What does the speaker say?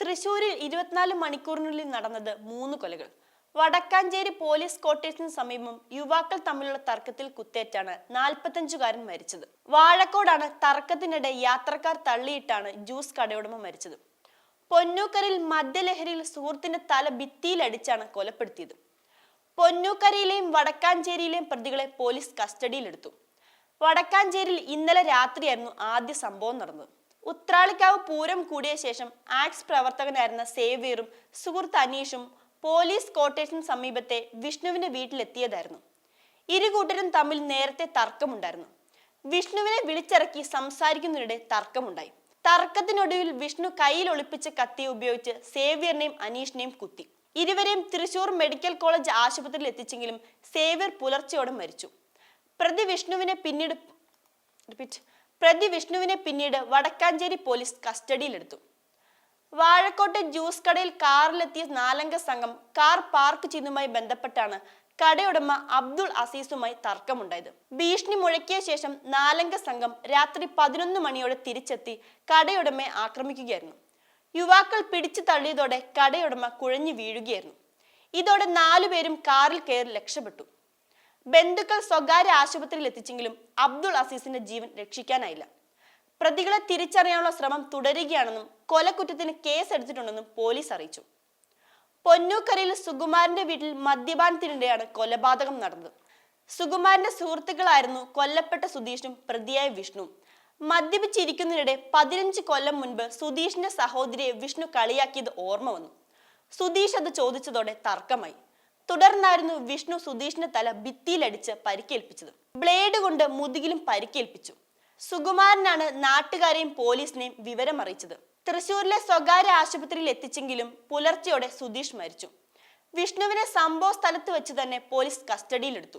തൃശൂരിൽ ഇരുപത്തിനാല് മണിക്കൂറിനുള്ളിൽ നടന്നത് മൂന്ന് കൊലകൾ. വടക്കാഞ്ചേരി പോലീസ് ക്വാർട്ടേഴ്സിന് സമീപം യുവാക്കൾ തമ്മിലുള്ള തർക്കത്തിൽ കുത്തേറ്റാണ് നാൽപ്പത്തഞ്ചുകാരൻ മരിച്ചത്. വാഴക്കോടാണ് തർക്കത്തിനിടെ യാത്രക്കാർ തള്ളിയിട്ടാണ് ജ്യൂസ് കടയുടമ മരിച്ചത്. പൊന്നൂക്കരയിൽ മദ്യലഹരിയിൽ സുഹൃത്തിന്റെ തല ഭിത്തിയിലടിച്ചാണ് കൊലപ്പെടുത്തിയത്. പൊന്നൂക്കരയിലെയും വടക്കാഞ്ചേരിയിലെയും പ്രതികളെ പോലീസ് കസ്റ്റഡിയിലെടുത്തു. വടക്കാഞ്ചേരിയിൽ ഇന്നലെ രാത്രിയായിരുന്നു ആദ്യ സംഭവം നടന്നത്. ഉത്രാളിക്കാവ് പൂരം കൂടിയ ശേഷം ആക്സ് പ്രവർത്തകനായിരുന്ന സേവ്യറും സുഹൃത്ത് അനീഷും പോലീസ് കോട്ടേഷൻ സമീപത്തെ വിഷ്ണുവിന്റെ വീട്ടിലെത്തിയതായിരുന്നു. ഇരു കൂട്ടരും തമ്മിൽ നേരത്തെ തർക്കമുണ്ടായിരുന്നു. വിഷ്ണുവിനെ വിളിച്ചിറക്കി സംസാരിക്കുന്നതിനിടെ തർക്കമുണ്ടായി. തർക്കത്തിനൊടുവിൽ വിഷ്ണു കയ്യിൽ ഒളിപ്പിച്ച കത്തി ഉപയോഗിച്ച് സേവ്യറിനെയും അനീഷിനെയും കുത്തി. ഇരുവരെയും തൃശൂർ മെഡിക്കൽ കോളേജ് ആശുപത്രിയിൽ എത്തിച്ചെങ്കിലും സേവ്യർ പുലർച്ചെയോടെ മരിച്ചു. പ്രതി വിഷ്ണുവിനെ പിന്നീട് റിപ്പീറ്റ്. പ്രതി വിഷ്ണുവിനെ പിന്നീട് വടക്കാഞ്ചേരി പോലീസ് കസ്റ്റഡിയിലെടുത്തു. വാഴക്കോട്ടെ ജ്യൂസ് കടയിൽ കാറിലെത്തിയ നാലംഗ സംഘം കാർ പാർക്ക് ചെയ്യുന്നതുമായി ബന്ധപ്പെട്ടാണ് കടയുടമ അബ്ദുൾ അസീസുമായി തർക്കമുണ്ടായത്. ഭീഷണി മുഴക്കിയ ശേഷം നാലംഗ സംഘം രാത്രി പതിനൊന്ന് മണിയോടെ തിരിച്ചെത്തി കടയുടമയെ ആക്രമിക്കുകയായിരുന്നു. യുവാക്കൾ പിടിച്ചു തള്ളിയതോടെ കടയുടമ കുഴഞ്ഞു വീഴുകയായിരുന്നു. ഇതോടെ നാലുപേരും കാറിൽ കയറി രക്ഷപ്പെട്ടു. ബന്ധുക്കൾ സ്വകാര്യ ആശുപത്രിയിൽ എത്തിച്ചെങ്കിലും അബ്ദുൾ അസീസിന്റെ ജീവൻ രക്ഷിക്കാനായില്ല. പ്രതികളെ തിരിച്ചറിയാനുള്ള ശ്രമം തുടരുകയാണെന്നും കൊലക്കുറ്റത്തിന് കേസ് എടുത്തിട്ടുണ്ടെന്നും പോലീസ് അറിയിച്ചു. പൊന്നൂക്കരയിൽ സുകുമാരന്റെ വീട്ടിൽ മദ്യപാനത്തിനിടെയാണ് കൊലപാതകം നടന്നത്. സുകുമാരന്റെ സുഹൃത്തുക്കളായിരുന്നു കൊല്ലപ്പെട്ട സുധീഷും പ്രതിയായ വിഷ്ണു മദ്യപിച്ചിരിക്കുന്നതിനിടെ പതിനഞ്ച് കൊല്ലം മുൻപ് സുധീഷിന്റെ സഹോദരിയെ വിഷ്ണു കളിയാക്കിയത് ഓർമ്മ വന്നു. സുധീഷ് അത് ചോദിച്ചതോടെ തർക്കമായി. തുടർന്നായിരുന്നു വിഷ്ണു സുധീഷിന്റെ തല ഭിത്തിയിലടിച്ച് പരിക്കേൽപ്പിച്ചത്. ബ്ലേഡ് കൊണ്ട് മുതുകിലും പരിക്കേൽപ്പിച്ചു. സുകുമാരനാണ് നാട്ടുകാരെയും പോലീസിനെയും വിവരം അറിയിച്ചത് തൃശൂരിലെ സ്വകാര്യ ആശുപത്രിയിൽ എത്തിച്ചെങ്കിലും പുലർച്ചെയോടെ സുധീഷ് മരിച്ചു. വിഷ്ണുവിനെ സംഭവ സ്ഥലത്ത് വെച്ച് തന്നെ പോലീസ് കസ്റ്റഡിയിലെടുത്തു.